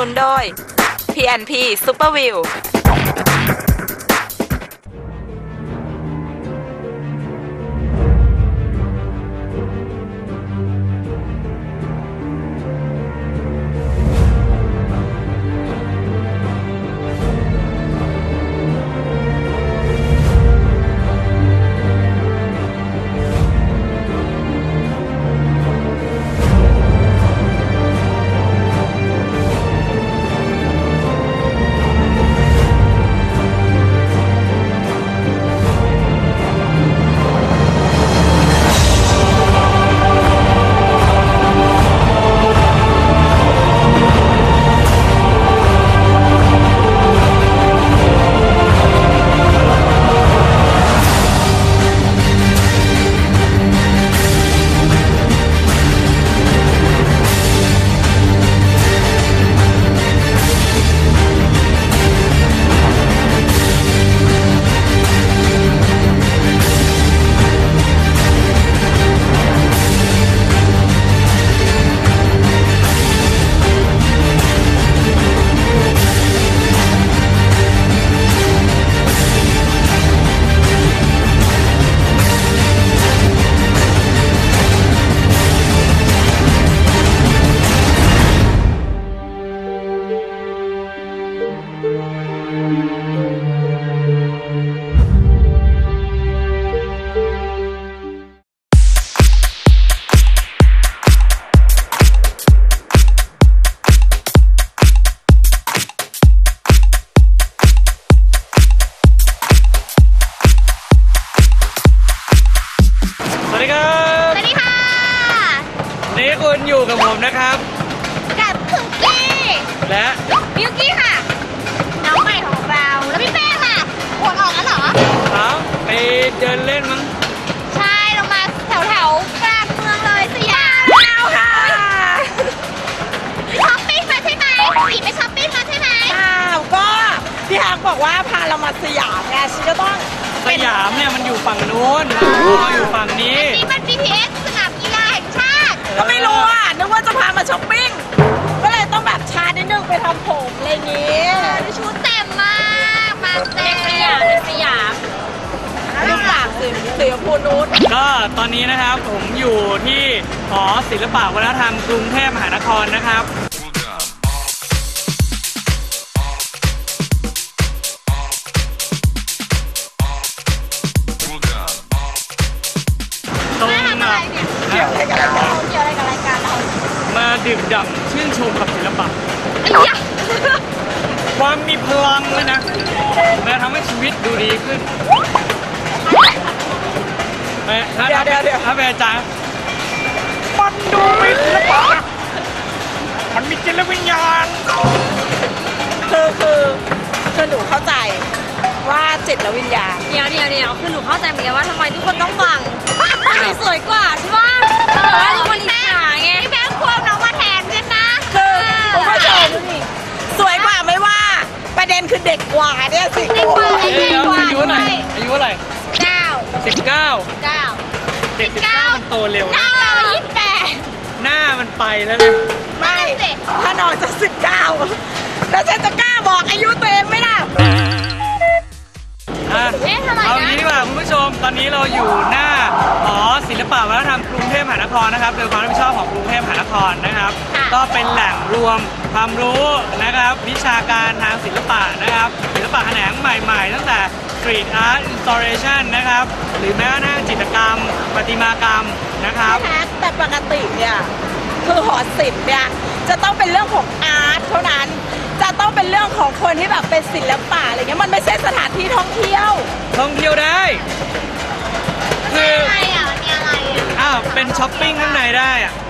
นุนโดย PNP Superview วัสดีครับสวัสดีค่ะวันนี้คุณอยู่กับผมนะครับ กับคุกกี้และมิวกี้ค่ะ น้องใหม่ของเรา แล้วพี่แป้งล่ะปวดออกแล้วเหรอเขาไปเดินเล่นมั้ง ใช่เรามาแถวแถวๆกลางเมืองเลยสยามแล้วค่ะช้อปปิ้งมาใช่ไหมอีไปช้อปปิ้งมาใช่ไหมอ้าวก็พี่ฮางบอกว่าพาเรามาสยามไงฉันก็ต้อง สยามเนี่ยมันอยู่ฝั่งนู้นเราอยู่ฝั่งนี้นี่มัน BTS สนามกีฬาแห่งชาติ ก็ไม่รู้อะ นึกว่าจะพามาช้อปปิ้ง ก็เลยต้องแบบชาร์จนิดนึงไปทำผมอะไรอย่างงี้ชุดเต็มมาก มาเต็มสยามสยามรูปหลากสีสีชมพูนูดก็ตอนนี้นะครับผมอยู่ที่หอศิลปะวัฒนธรรมกรุงเทพมหานครนะครับ ดื่มด่ำชื่นชมกับศิลปะไอ้ยะความมีพลังเลยนะและทำให้ชีวิตดูดีขึ้นแม่ถ้าเดี๋ยวเดี๋ยวเดี๋ยวถ้าแม่จ๋ามันดูมีศิลปะมันมีจิตวิญญาณคือคือคือหนูเข้าใจว่าจิตและวิญญาณเดี๋ยวเดี๋ยวเดี๋ยวคือหนูเข้าใจเหมือนกันว่าทำไมทุกคนต้องฟังหนูสวยกว่าใช่ป่ะแต่ว่าทุกคนอิ สวยกว่าไม่ว่า ประเด็นคือเด็กกว่าเนี่ยสิเด็กกว่าเอ้ยแล้วอายุเท่าไหร่อายุเท่าไหร่เก้าสิบเก้าเก้าเด็กสิบเก้ามันโตเร็วเก้าเรายี่สิบแปดหน้ามันไปแล้วนะไม่นั่นสิถ้าน้องจะสิบเก้าแล้วฉันจะกล้าบอกอายุตัวเองไหมล่ะอะเอ๊ะทำไมเอานะงี้ดีกว่าคุณผู้ชมตอนนี้เราอยู่หน้าหอศิลปะวัฒนธรรมกรุงเทพมหานครนะครับโดยความรับผิดชอบของกรุงเทพมหานครนะครับ ก็เป็นแหล่งรวม ความรู้นะครับวิชาการทางศิลปะนะครับ ศิลปะแขนงใหม่ๆ ตั้งแต่ Street Art Installation นะครับ หรือแม้กระทั่งจิตรกรรม ประติมากรรมนะครับแท็กแต่ปกติเนี่ยคือหอศิลป์เนี่ยจะต้องเป็นเรื่องของอาร์ตเท่านั้น จะต้องเป็นเรื่องของคนที่แบบเป็นศิลปะอะไรเงี้ยมันไม่ใช่สถานที่ท่องเที่ยว ท่องเที่ยวได้คืออะไรอะมันมีอะไรอะอ้าวเป็นช้อปปิ้งข้างในได้อะบ้าใครจะ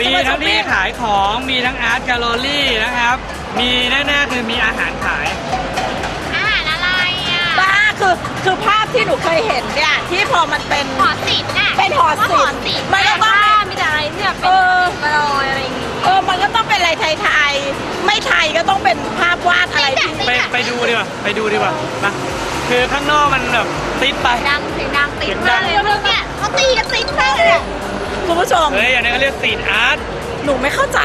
มีมาช้ทั้องปที่ปิ้งขายของมีทั้งอาร์ตแกลเลอรี่นะครับ มีแน่ๆคือมีอาหารขาย อาหารอะไรอะบ้าคือคือภาพที่หนูเคยเห็นเนี่ยที่พอมันเป็นหอศิลป์น่ะเป็นหอศิลป์ว่าหอศิลป์มันก็ต้องมีแต่อะไรที่แบบเอเป็นอกระลอยอะไรอย่างงี้เออมันก็ต้องเป็นอะไรไทยๆไม่ไทยก็ต้องเป็นภาพวาดอะไรที่ไปไปดูดีกว่าไปดูดีกว่านะคือข้างนอกมันแบบติดไปดังเสียงดังติดเสียงดัมางกเลยเรื่องเนี้ยเขาตีกันติดมากเลยอะ คุณผู้ชม เฮ้ยอันนี้เขาเรียกสตรีทอาร์ต หนูไม่เข้าใจ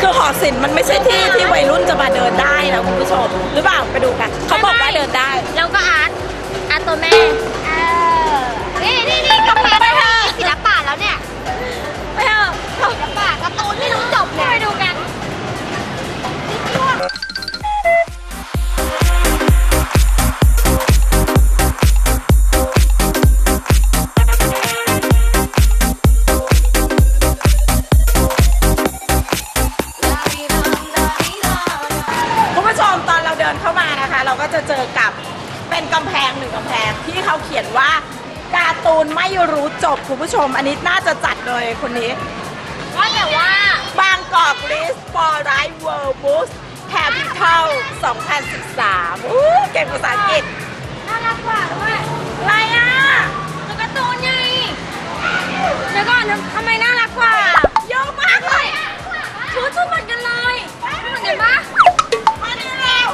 คือหอศิลป์มันไม่ใช่ที่ที่วัยรุ่นจะมาเดินได้นะคุณผู้ชม หรือเปล่าไปดูกัน เขาบอกว่าเดินได้ แล้วก็อาร์ตอาร์ตตัวแม่เออนี่นี่นี่กาแฟไปเถอะศิลปะแล้วเนี่ยไปเถอะศิลปะการ์ตูนไม่รู้จบเนี่ยไปดูกัน คนนี้ ว่าแต่ว่า บางกอกลิสฟอร์ไรเวิร์บูสแคปิตอล2013อู้เก่งภาษาอังกฤษน่ารักกว่าด้วยอะไรอะตัวการ์ตูนไงเดี๋ยวก่อนทำไมน่ารักกว่าเยอะมากเลยชุดชุดเหมือนกันเลยเหมือนกันปะมาดีแล้ว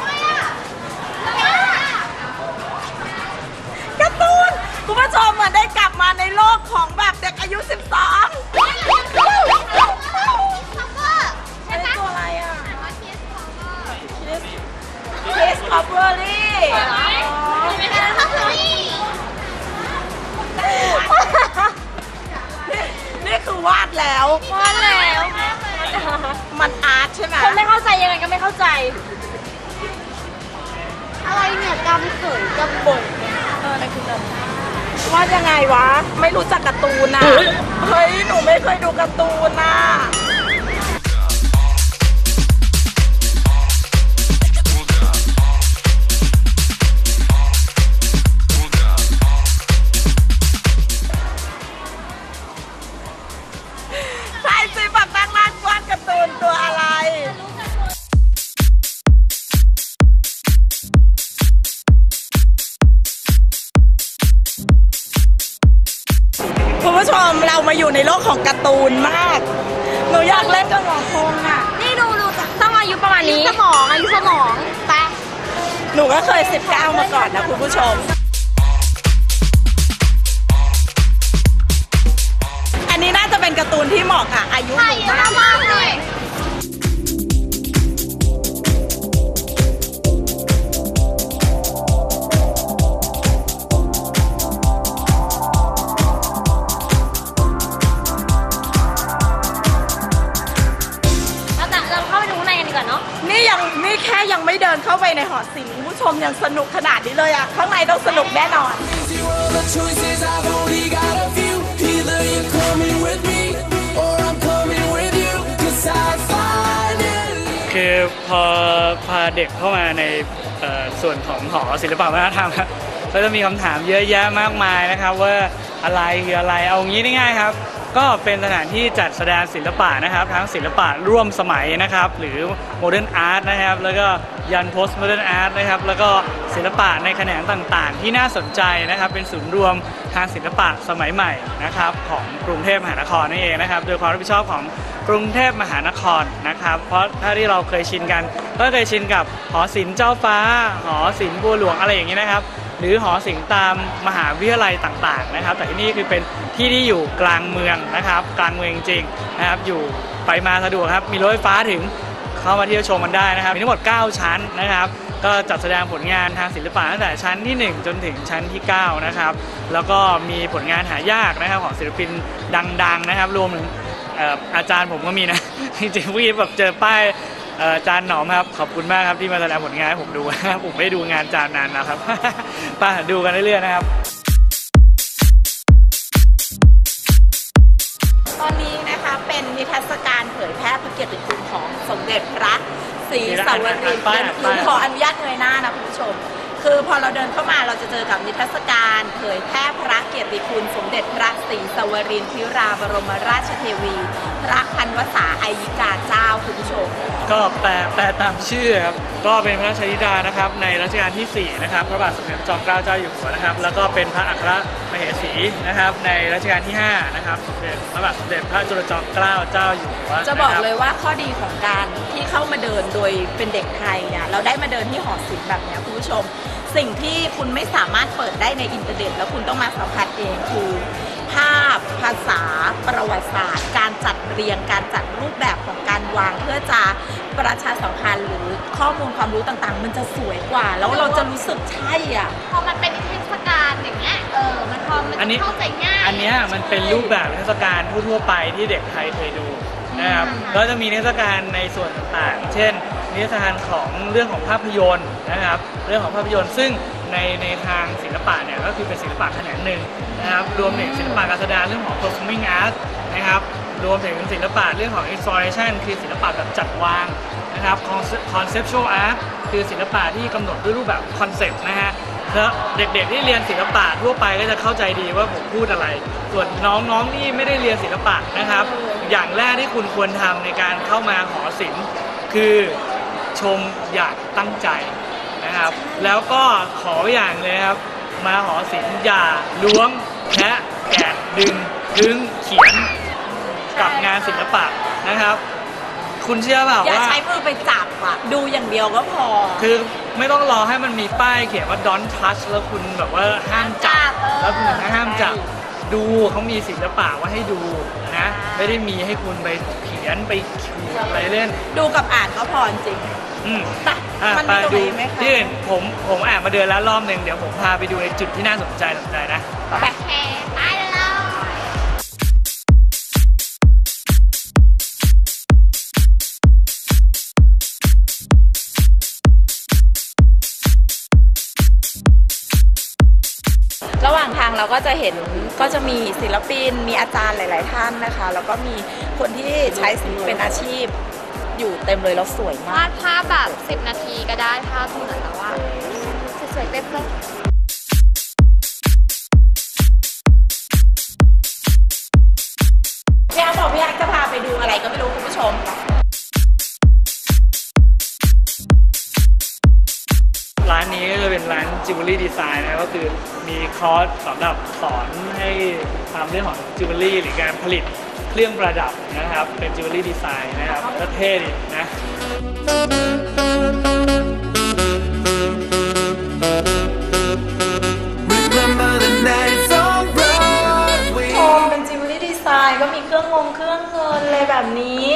การ์ตูนคุณผู้ชมเหมือนได้ วาดยังไงวะ ไม่รู้จักการ์ตูนอะเฮ้ย หนูไม่เคยดูการ์ตูนอะ เรามาอยู่ในโลกของการ์ตูนมาก หนูอยากเล่นกับหมอคงอะ นี่ดูดูต้องอายุประมาณนี้สมองอายุสมองไปหนูก็เคย 19 มาก่อนนะคุณผู้ชม อันนี้น่าจะเป็นการ์ตูนที่เหมาะกับอายุหใช่นูเยอะมากังสนุกขนาดนี้เลยอะ ข้างในต้องสนุกแน่นอน คือพอพาเด็กเข้ามาในส่วนของหอศิลปวัฒนธรรมครับ ก็จะมีคำถามเยอะแยะมากมายนะครับ ว่าอะไรคืออะไรเอางี้ง่ายๆครับ ก็เป็นสถานที่จัดแสดงศิลปะนะครับ ทั้งศิลปะร่วมสมัยนะครับ หรือโมเดิร์นอาร์ตนะครับ แล้วก็ยันโพสต์โมเดิร์นอาร์ตนะครับ แล้วก็ศิลปะในแขนงต่างๆ ที่น่าสนใจนะครับ เป็นศูนย์รวมทางศิลปะสมัยใหม่นะครับ ของกรุงเทพมหานครนั่นเองนะครับ โดยความรับผิดชอบของกรุงเทพมหานครนะครับ เพราะถ้าที่เราเคยชินกัน ก็เคยชินกับหอศิลป์เจ้าฟ้า หอศิลป์บัวหลวงอะไรอย่างนี้นะครับ หรือหอศิลป์ตามมหาวิทยาลัยต่างๆนะครับ แต่ที่นี่คือเป็นที่ที่อยู่กลางเมืองนะครับ กลางเมืองจริงๆนะครับ อยู่ไปมาสะดวกครับ มีรถไฟฟ้าถึงเข้ามาเที่ยวชมมันได้นะครับ มีทั้งหมด 9 ชั้นนะครับ ก็จัดแสดงผลงานทางศิลปะตั้งแต่ชั้นที่ 1 จนถึงชั้นที่ 9 นะครับ แล้วก็มีผลงานหายากนะครับของศิลปินดัง ๆ นะครับ รวมถึงอาจารย์ผมก็มีนะจริงๆเมื่อกี้แบบเจอป้าย เอ่ออาจารย์หนอมครับขอบคุณมากครับที่มาแสดงผลงานให้ผมดูนะครับผมไม่ได้ดูงานอาจารย์นานนะครับ ไป้าดูกันเรื่อยๆนะครับ ตอนนี้นะคะเป็นนิทรรศการเผยแพร่พระเกียรติคุณของสมเด็จพระศรีสวรินทร์ป้ายเป็นป้ายขออนุญาตเงยหน้านะคุณผู้ชม คือพอเราเดินเข้ามาเราจะเจอกับนิทรรศการเผยแพร่พระเกียรติคุณสมเด็จพระศรีสวรินทร์ธิราบรมราชเทวี พระพันวษาอายิกาเจ้าคุณผู้ชม ก็แปลแปลตามชื่อครับ ก็เป็นพระราชธิดานะครับ ในรัชกาลที่ 4 นะครับ พระบาทสมเด็จจอมเกล้าเจ้าอยู่หัวนะครับ แล้วก็เป็นพระอัครมเหสีนะครับ ในรัชกาลที่ 5 นะครับสมเด็จพระบาทสมเด็จพระจุลจอมเกล้าเจ้าอยู่หัวจะบอกนครัเลยว่าข้อดีของการที่เข้ามาเดินโดยเป็นเด็กไทยเนี่ย เราได้มาเดินที่หอศิลป์แบบเนี้ยคุณผู้ชม สิ่งที่คุณไม่สามารถเปิดได้ในอินเทอร์เน็ต แล้วคุณต้องมาสัมผัสเองคือ ภาพ ภาษา ประวัติศาสตร์ การจัดเรียง การจัดรูปแบบของการวางเพื่อจะประชาสัมพันธ์หรือข้อมูลความรู้ต่างๆ มันจะสวยกว่า แล้วเราจะรู้สึกใช่อะ พอมันเป็นเทศกาลอย่างเงี้ย เออ มันพอมันอันนี้ เข้าใจง่ายอันเนี้ยมันเป็นรูปแบบเทศกาลทั่วๆไปที่เด็กไทยเคยดูนะครับก็จะมีเทศกาลในส่วนต่างๆ เช่นนิทรรศการของเรื่องของภาพยนตร์นะครับ เรื่องของภาพยนตร์ซึ่งในในทางศิลปะเนี่ยก็คือเป็นศิลปะแขนงหนึ่ง นะครับรวมถึงศิลปะการแสดงเรื่องของ performing art นะครับรวมถึงศิลปะเรื่องของ installation คือศิลปะแบบจัดวางนะครับ conceptual art คือศิลปะที่กำหนดด้วยรูปแบบคอนเซปต์นะฮะแล้วเด็กๆที่เรียนศิลปะทั่วไปก็จะเข้าใจดีว่าผมพูดอะไร ส่วนน้องๆที่ไม่ได้เรียนศิลปะนะครับ อย่างแรกที่คุณควรทำในการเข้ามาหอศิลป์ คือชมอย่างตั้งใจนะครับ แล้วก็ขออย่างเลยครับ มาหอศิลป์อย่าล้วง แคะแกะดึงดึงเขียนกับงานศิลปะนะครับ คุณเชื่อเปล่าอย่าว่า ใช้มือไปจับอะดูอย่างเดียวก็พอคือไม่ต้องรอให้มันมีป้ายเขียนว่า don't touch แล้วคุณแบบว่าห้ามจับ แล้วคุณห้ามจับ ดูเขามีศิลปะไว่าให้ดูนะ ไม่ได้มีให้คุณไปเขียนไปขูดอะไรเล่น ดูกับอ่านก็พอจริง อืมไปอะมันไปมีตรงดูไหนไหมคะที่อื่นผมผมแอบมาเดินแล้วรอบหนึ่งเดี๋ยวผมพาไปดูในจุดที่น่าสนใจสนใจนะ ไปโอเคไปเลย ระหว่างทางเราก็จะเห็นก็จะมีศิลปิน มีอาจารย์หลาย ๆ ท่านนะคะ แล้วก็มีคนที่ใช้ศิลป์เป็นอาชีพ อยู่เต็มเลยแล้วสวยวามาดกภาพแบบ 10 นาทีก็ได้ภาพเหมือนแล้วว่าสวยๆเป๊ะพี่อาร์ตบอกพี่อาร์ตจะพาไปดูอะไรก็ไม่รู้คุณผู้ชม ร้านนี้ก็จะเป็นร้านจิวเวลรี่ดีไซน์นะก็คือมีคอร์สสำหรับสอนให้ทำเรื่องของจิวเวลรี่หรือการผลิต เครื่องประดับนะครับ เป็นจิวเวลรี่ดีไซน์นะครับก็เท่ดีนะ Remember the nights on Broadway. ชมเป็นจิวเวลรี่ดีไซน์ก็มีเครื่องงงเครื่องเงินอะไรแบบนี้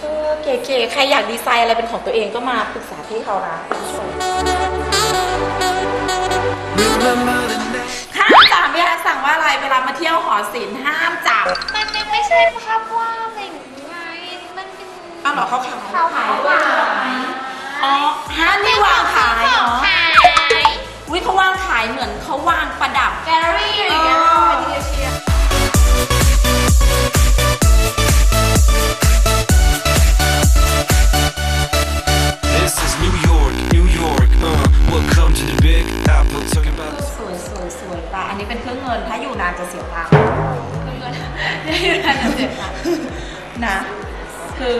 เออเก๋ๆใครอยากดีไซน์อะไรเป็นของตัวเองก็มาปรึกษาพี่เขานะ Remember the สั่งว่าอะไรเวลามาเที่ยวหอศิลป์ห้ามจับๆมันไม่ใช่ภาพวาดอะไรอย่างเงี้ยมันเป็นอ้าวเหรอเขาขายเขาขายอ๋อฮะนี่วางขายเหรอขายวิเขาวางขายเหมือนเขาวางประดับแกลเลอรี่อะไรอย่างเงี้ย ถ้าอยู่นานจะเสียตังค์นานะเสียตังค์นะ คือ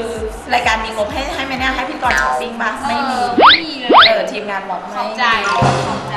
รายการมีงบให้ให้ไหมเนี่ยให้พี่กรณ์ช้อปปิ้งบ้างไม่มี ไม่มีเลย เออทีมงานบอกไม่ขอบใจขอบใจ